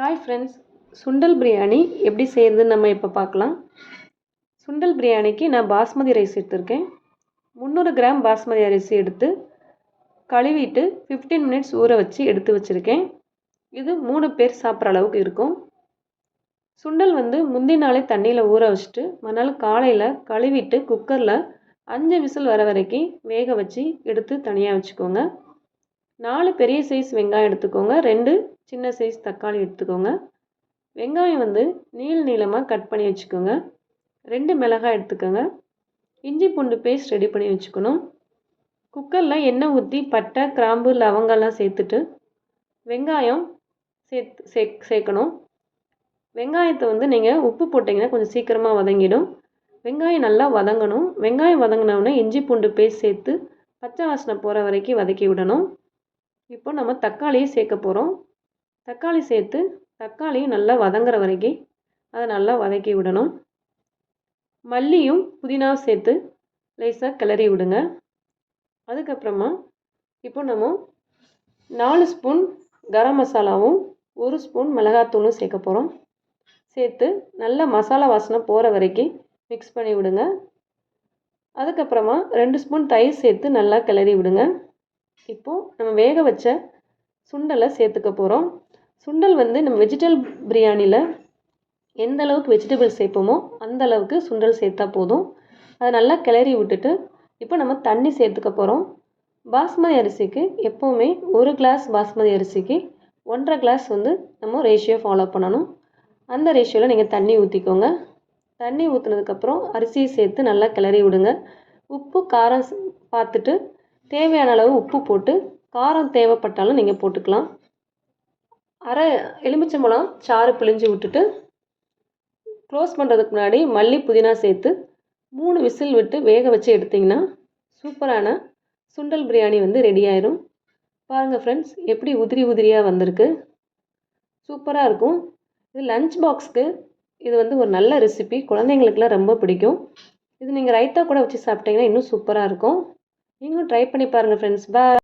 Hi friends சுண்டல் பிரியாணி எப்படி செய்கிறதுன்னு நம்ம இப்போ பார்க்கலாம். சுண்டல் பிரியாணிக்கு நான் பாஸ்மதி ரைஸ் எடுத்திருக்கேன். முந்நூறு கிராம் பாஸ்மதி அரிசி எடுத்து கழுவிட்டு ஃபிஃப்டீன் மினிட்ஸ் ஊற வச்சு எடுத்து வச்சுருக்கேன். இது மூணு பேர் சாப்பிட்ற அளவுக்கு இருக்கும். சுண்டல் வந்து முந்தி நாளே தண்ணியில் ஊற வச்சுட்டு மறுநாள் காலையில் கழுவிட்டு குக்கரில் அஞ்சு விசில் வர வரைக்கும் வேக வச்சு எடுத்து தனியாக வச்சுக்கோங்க. நாலு பெரிய சைஸ் வெங்காயம் எடுத்துக்கோங்க. ரெண்டு சின்ன சைஸ் தக்காளி எடுத்துக்கோங்க. வெங்காயம் வந்து நீள் நீளமாக கட் பண்ணி வச்சுக்கோங்க. ரெண்டு மிளகாய் எடுத்துக்கோங்க. இஞ்சி பூண்டு பேஸ்ட் ரெடி பண்ணி வச்சுக்கணும். குக்கரில் எண்ணெய் ஊற்றி பட்டை கிராம்பு லவங்கெல்லாம் சேர்த்துட்டு வெங்காயம் சேர்த்து சே சேர்க்கணும் வெங்காயத்தை வந்து நீங்கள் உப்பு போட்டிங்கன்னா கொஞ்சம் சீக்கிரமாக வதங்கிடும். வெங்காயம் நல்லா வதங்கணும். வெங்காயம் வதங்கினவுடனே இஞ்சி பூண்டு பேஸ்ட் சேர்த்து பச்சை வாசனை போகிற வரைக்கும் வதக்கி விடணும். இப்போ நம்ம தக்காளியை சேர்க்க போகிறோம் தக்காளி சேர்த்து தக்காளியும் நல்லா வதங்குற வரைக்கும் அதை நல்லா வதக்கி விடணும். மல்லியும் புதினாவும் சேர்த்து லேசாக கிளறி விடுங்க. அதுக்கப்புறமா இப்போ நம்ம நாலு ஸ்பூன் கரம் மசாலாவும் ஒரு ஸ்பூன் மிளகாத்தூளும் சேர்க்க போகிறோம் சேர்த்து நல்லா மசாலா வாசனை போகிற வரைக்கும் மிக்ஸ் பண்ணி விடுங்க. அதுக்கப்புறமா ரெண்டு ஸ்பூன் தயிர் சேர்த்து நல்லா கிளறி விடுங்க. இப்போது நம்ம வேக வச்ச சுண்டலை சேர்த்துக்க போகிறோம் சுண்டல் வந்து நம்ம வெஜிடபிள் பிரியாணியில் எந்த அளவுக்கு வெஜிடபிள் சேர்ப்போமோ அந்த அளவுக்கு சுண்டல் சேர்த்தா போதும். அதை நல்லா கிளறி விட்டுட்டு இப்போ நம்ம தண்ணி சேர்த்துக்க போகிறோம் பாஸ்மதி அரிசிக்கு எப்போவுமே ஒரு கிளாஸ் பாஸ்மதி அரிசிக்கு ஒன்றரை கிளாஸ் வந்து நம்ம ரேஷியோ ஃபாலோ பண்ணணும். அந்த ரேஷியோவில் நீங்கள் தண்ணி ஊற்றிக்கோங்க தண்ணி ஊற்றுனதுக்கப்புறம் அரிசியை சேர்த்து நல்லா கிளறி விடுங்க. உப்பு காரம் பார்த்துட்டு தேவையான அளவு உப்பு போட்டு காரம் தேவைப்பட்டாலும் நீங்கள் போட்டுக்கலாம். அரை எலுமிச்சம்பழம் சாறு பிழிஞ்சு விட்டுட்டு க்ளோஸ் பண்ணுறதுக்கு முன்னாடி மல்லி புதினா சேர்த்து மூணு விசில் விட்டு வேக வச்சு எடுத்திங்கன்னா சூப்பரான சுண்டல் பிரியாணி வந்து ரெடி ஆயிரும். பாருங்கள் ஃப்ரெண்ட்ஸ் எப்படி உதிரி உதிரியாக வந்திருக்கு. சூப்பராக இருக்கும். இது லஞ்ச் பாக்ஸ்க்கு இது வந்து ஒரு நல்ல ரெசிபி குழந்தைங்களுக்குலாம் ரொம்ப பிடிக்கும். இது நீங்கள் ரைத்தா கூட வச்சு சாப்பிட்டீங்கன்னா இன்னும் சூப்பராக இருக்கும். நீங்களும் ட்ரை பண்ணி பாருங்கள் ஃப்ரெண்ட்ஸ் பாய்